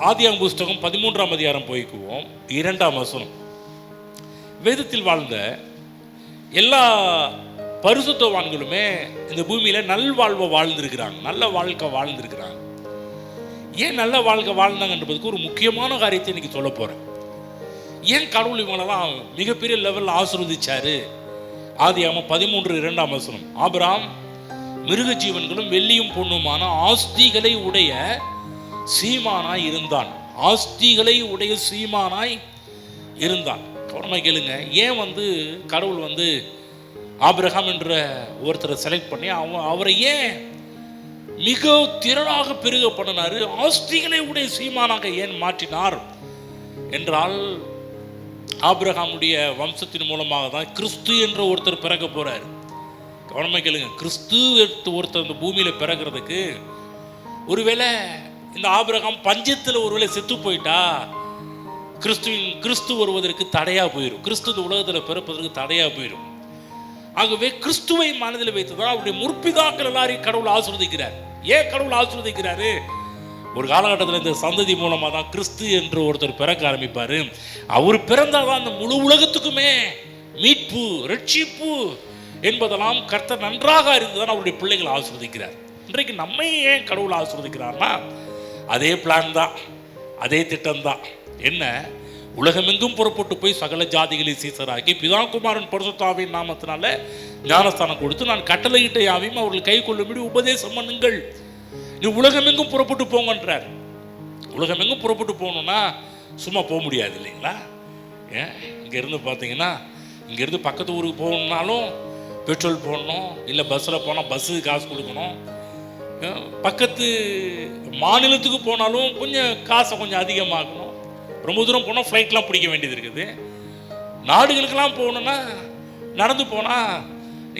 ஆதியாம் புஸ்தகம் பதிமூன்றாம் அதிகாரம் போய்க்குவோம். இரண்டாம் வசனம். வேதத்தில் வாழ்ந்த எல்லா பரிசுத்தவான்களுமே இந்த பூமியில் நல்வாழ்வை வாழ்ந்திருக்கிறாங்க. நல்ல வாழ்க்கை வாழ்ந்திருக்கிறாங்க. ஏன் நல்ல வாழ்க்கை வாழ்ந்தாங்கன்றதுக்கு ஒரு முக்கியமான காரியத்தை இன்னைக்கு சொல்ல போகிறேன் ஏன் கடவுள் இவங்களெல்லாம் மிகப்பெரிய லெவலில் ஆசிர்வதிச்சாரு? ஆதியாம பதிமூன்று இரண்டாம் வசனம். ஆபிராம் மிருக ஜீவன்களும் வெள்ளியும் பொண்ணுமான ஆஸ்திகளை உடைய சீமானாய் இருந்தான். ஆஸ்திகளை உடைய சீமானாய் இருந்தான். கவனமாக கேளுங்க. ஏன் வந்து கடவுள் வந்து ஆப்ரஹாம் என்ற ஒருத்தரை செலக்ட் பண்ணி அவன் அவரை ஏன் மிக திரளாக பெருக பண்ணினாரு? ஆஸ்திகளை உடைய சீமானாக ஏன் மாற்றினார்? என்றால் ஆப்ரஹாமுடைய வம்சத்தின் மூலமாக தான் கிறிஸ்து என்ற ஒருத்தர் பிறக்க போறார். கவனமாக கேளுங்க. கிறிஸ்து ஒருத்தர் இந்த பூமியில பிறக்கிறதுக்கு ஒருவேளை இந்த ஆபிரகாம் பஞ்சத்தில் ஒருவேளை செத்து போயிட்டா கிறிஸ்துவின் கிறிஸ்து வருவதற்கு தடையாக போயிடும் கிறிஸ்து இந்த உலகத்தில் பிறப்பதற்கு தடையாக போயிடும் ஆகவே கிறிஸ்துவை மனதில் வைத்து தான் அவருடைய முற்பிதாக்கள் எல்லாரையும் கடவுள் ஆசிர்வதிக்கிறார். ஏன் கடவுள் ஆசிர்வதிக்கிறாரு? ஒரு காலகட்டத்தில் இந்த சந்ததி மூலமாக தான் கிறிஸ்து என்று ஒருத்தர் பிறக்க ஆரம்பிப்பார். அவர் பிறந்தால் தான் அந்த முழு உலகத்துக்குமே மீட்பு ரட்சிப்பு என்பதெல்லாம் கர்த்தர் நன்றாக அறிந்து தான் அவருடைய பிள்ளைகளை ஆசிர்வதிக்கிறார். இன்றைக்கு நம்மை ஏன் கடவுள் ஆசிர்வதிக்கிறார்னா அதே பிளான் தான் அதே திட்டம் தான். என்ன? உலகமெங்கும் புறப்பட்டு போய் சகல ஜாதிகளை சீசராக்கி பிதாகுமாரன் பரிசுத்தாவின் நாமத்தினால ஞானஸ்தானம் கொடுத்து நான் கட்டளையிட்ட யாவையும் அவர்கள் கை கொள்ளும்படி உபதேசம் பண்ணுங்கள். நீ உலகமெங்கும் புறப்பட்டு போங்கன்றார். உலகமெங்கும் புறப்பட்டு போகணும்னா சும்மா போக முடியாது இல்லைங்களா? ஏன் இங்கேருந்து பார்த்தீங்கன்னா இங்கேருந்து பக்கத்து ஊருக்கு போகணுன்னாலும் பெட்ரோல் போடணும் இல்லை பஸ்ஸில் போனால் பஸ்ஸுக்கு காசு கொடுக்கணும். பக்கத்து மாநிலத்துக்கு போனாலும் கொஞ்சம் காசை கொஞ்சம் அதிகமாகணும் ரொம்ப தூரம் போனால் ஃப்ளைட்லாம் பிடிக்க வேண்டியது இருக்குது. நாடுகளுக்கெல்லாம் போகணுன்னா நடந்து போனால்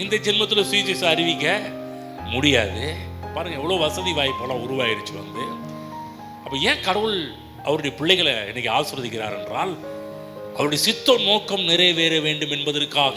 இந்த ஜென்மத்தில் சுவிசேஷம் அறிவிக்க முடியாது. பாருங்கள் எவ்வளோ வசதி வாய்ப்பெல்லாம் உருவாயிருச்சு வந்து. அப்போ ஏன் கடவுள் அவருடைய பிள்ளைகளை இன்னைக்கு ஆசிர்வதிக்கிறார் என்றால் அவருடைய சித்த நோக்கம் நிறைவேற வேண்டும் என்பதற்காக